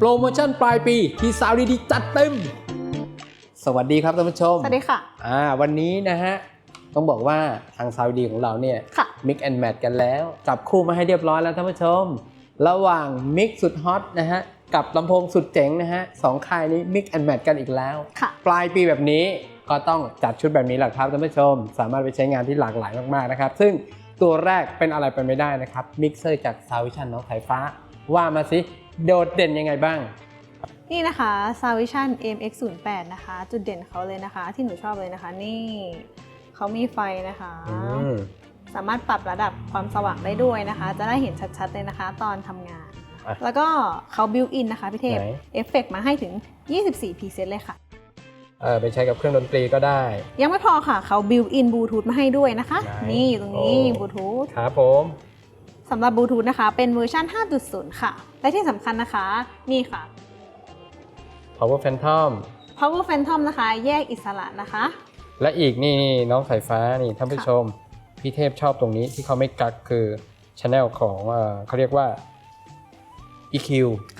โปรโมชั่นปลายปีที่สาวดีๆจัดเต็ม สวัสดีครับท่านผู้ชม สวัสดีค่ะ อ่า วันนี้นะฮะ ต้องบอกว่าทางสาวดีของเราเนี่ย ค่ะ มิกแอนด์แมทกันแล้ว จับคู่มาให้เรียบร้อยแล้วท่านผู้ชม ระหว่างมิกสุดฮอตนะฮะ กับลำโพงสุดเจ๋งนะฮะสองค่ายนี้มิกแอนด์แมทกันอีกแล้ว ค่ะ ปลายปีแบบนี้ก็ต้องจัดชุดแบบนี้แหละครับท่านผู้ชม สามารถไปใช้งานที่หลากหลายมากๆนะครับ ซึ่ง ตัวแรกเป็นอะไรไปไม่ได้นะครับ มิกเซอร์จากซาวิชันน้องสายฟ้า ว่ามาสิ โดดเด่นยังไงบ้าง นี่นะคะ s a v i s i o n MX08 นะคะ จุดเด่นเขาเลยนะคะ ที่หนูชอบเลยนะคะ นี่เขามีไฟนะคะอืมสามารถปรับระดับความสว่างได้ด้วยนะคะ จะได้เห็นชัดๆเลยนะคะ ตอนทำงานอะแล้วก็เขาบิวอินนะคะพี่เทพไหนเอฟเฟกต์มาให้ถึง 24พรีเซตเลยค่ะ เออไปใช้กับเครื่องดนตรีก็ได้ ยังไม่พอค่ะเขาบิวอินบลูทูธมาให้ด้วยนะคะ ไหนนี่อยู่ตรงนี้ โอ้บลูทูธครับผม สำหรับบลูทูธนะคะ เป็นเวอร์ชัน5.0 ค่ะ และที่สำคัญนะคะ นี่ค่ะ Power Phantom Power Phantom นะคะ แยกอิสระนะคะ และอีกนี่นี่น้องสายฟ้านี่ท่านผู้ชม พี่เทพชอบตรงนี้ที่เขาไม่กักคือช anel ของเอ่อเขาเรียกว่า EQ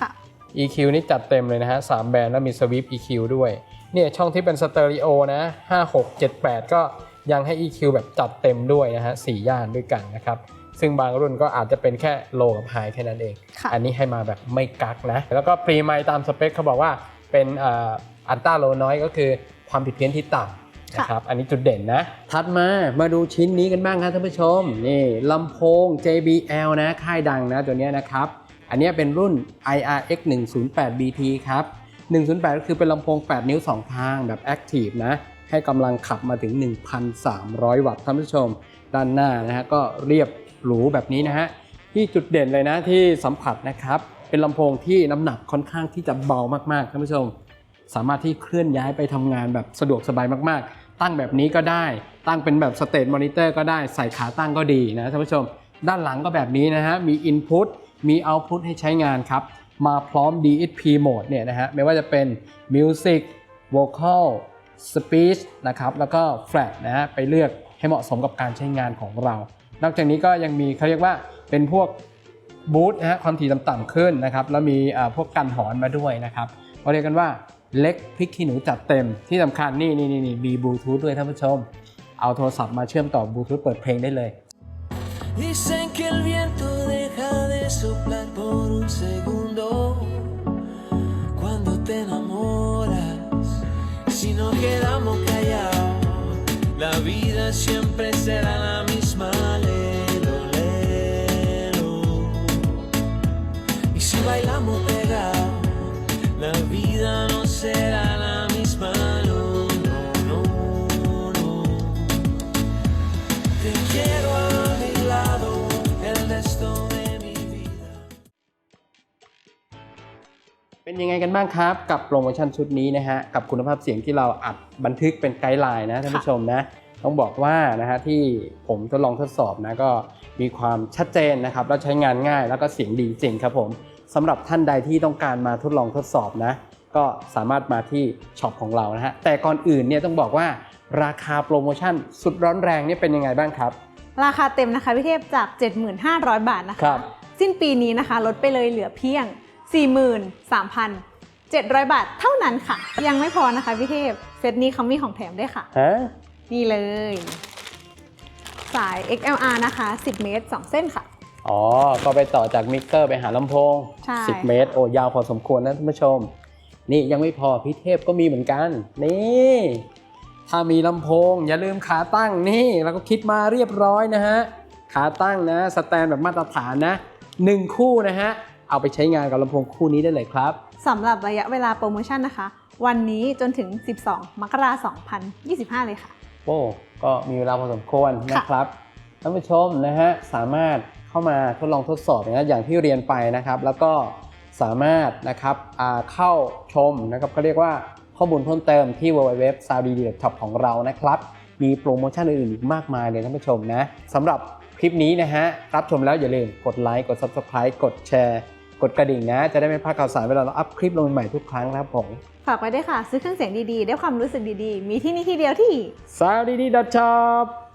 ค่ะ EQ นี่จัดเต็มเลยนะฮะสามแบรนด์แล้วมีสวิป EQ ด้วย เนี่ยช่องที่เป็นสเตอริโอนะ5 6 7 8 ก็ยังให้ EQ แบบจัดเต็มด้วยนะฮะสี่ย่านด้วยกันนะครับ ซึ่งบางรุ่นก็อาจจะเป็นแค่โลกับไฮแค่นั้นเองค่ะอันนี้ให้มาแบบไม่กักนะ แล้วก็พรีไมค์ตามสเปคเขาบอกว่าเป็นอันต้าโลน้อยก็คือความผิดเพี้ยนที่ต่ำนะครับ อันนี้จุดเด่นนะ ถัดมา มาดูชิ้นนี้กันบ้างครับท่านผู้ชม นี่ลำโพง JBL นะ ค่ายดังนะตัวเนี้ยนะครับ อันเนี้ยเป็นรุ่น IRX 108 BT ครับ 108 ก็คือเป็นลำโพง 8 นิ้ว 2 ทางแบบ Active นะ ให้กำลังขับมาถึง 1,300 วัตต์ท่านผู้ชม ด้านหน้านะฮะก็เรียบหรูแบบนี้นะฮะ ที่จุดเด่นเลยนะที่สัมผัสนะครับ เป็นลำโพงที่น้ำหนักค่อนข้างที่จะเบามากๆท่านผู้ชม สามารถที่เคลื่อนย้ายไปทำงานแบบสะดวกสบายมากๆ ตั้งแบบนี้ก็ได้ ตั้งเป็นแบบสเตทมอนิเตอร์ก็ได้ใส่ขาตั้งก็ดีนะท่านผู้ชม ด้านหลังก็แบบนี้นะฮะมี Input มี Output ให้ใช้งานครับ มาพร้อม DSP Mode เนี่ยนะฮะไม่ว่าจะเป็น Music Vocal Speech นะครับแล้วก็ Flat นะฮะไปเลือกให้เหมาะสมกับการใช้งานของเรา นอกจากนี้ก็ยังมีเขาเรียกว่าเป็นพวกบูทนะฮะความถี่ต่ำๆขึ้นนะครับแล้วมีอ่าพวกกันหอนมาด้วยนะครับเขาเรียกกันว่าเล็กพริกขี้หนูจัดเต็มที่สำคัญนี่นี่นี่นี่มีบลูทูธด้วยท่านผู้ชม เอาโทรศัพท์มาเชื่อมต่อบลูทูธเปิดเพลงได้เลย de soplar por un segundo cuando te enamoras. Si no quedamos callados, la vida siempre será la misma. Lelo, lelo. Y si bailamos pegados, la vida ยังไงกันบ้างครับ กับโปรโมชั่นชุดนี้นะฮะกับคุณภาพเสียงที่เราอัดบันทึกเป็นไกด์ไลน์นะท่านผู้ชมนะต้องบอกว่านะฮะที่ผมทดลองทดสอบนะก็มีความชัดเจนนะครับแล้วใช้งานง่ายแล้วก็เสียงดีจริงครับผมสำหรับท่านใดที่ต้องการมาทดลองทดสอบนะ ก็สามารถมาที่ช็อปของเรานะฮะแต่ก่อนอื่นเนี่ยต้องบอกว่าราคาโปรโมชั่นสุดร้อนแรงเนี่ยเป็นยังไงบ้างครับ ราคาเต็มนะคะพี่เทพจาก 75,000 บาทนะครัคะบสิ้นปีนี้นะคะลดไปเลยเหลือเพียง 43,700 บาทเท่านั้นค่ะ ยังไม่พอนะคะพี่เทพ เซตนี้เขามีของแถมด้วยค่ะ ฮะนี่เลย สาย XLR นะคะ 10 เมตร 2 เส้นค่ะ อ๋อ ก็ไปต่อจากมิกเซอร์ไปหาลำโพง ใช่ 10 เมตร โอ้ยาวพอสมควรนะท่านผู้ชม นี่ยังไม่พอพี่เทพก็มีเหมือนกัน นี่ ถ้ามีลำโพง อย่าลืมขาตั้งนี่เราก็คิดมาเรียบร้อยนะฮะ ขาตั้งนะ สแตนแบบมาตรฐานนะหนึ่งคู่นะฮะ เอาไปใช้งานกับลำโพงคู่นี้ได้เลยครับ สำหรับระยะเวลาโปรโมชั่นนะคะ วันนี้จนถึง 12 มกราคม 2025 เลยค่ะ โอ้ก็มีเวลาพอสมควรนะครับท่านผู้ชมนะฮะสามารถเข้ามาทดลองทดสอบนะอย่างที่เรียนไปนะครับ แล้วก็สามารถนะครับอ่าเข้าชมนะครับเขาเรียกว่าข้อมูลเพิ่มเติมที่ www s o u d d shop ของเรานะครับ มีโปรโมชั่นอื่นๆอีกมากมายเลยท่านผู้ชมนะสำหรับคลิปนี้นะฮะ รับชมแล้วอย่าลืมกดไลค์ กด Subscribe กดแชร์ กดกระดิ่งนะ จะได้ไม่พลาดข่าวสารเวลาเราอัพคลิปลงใหม่ๆทุกครั้งนะครับผมฝากไว้ด้วยค่ะ ซื้อเครื่องเสียงดีๆ ได้ความรู้สึกดีๆ มีที่นี่ที่เดียวที่ s o u d d shop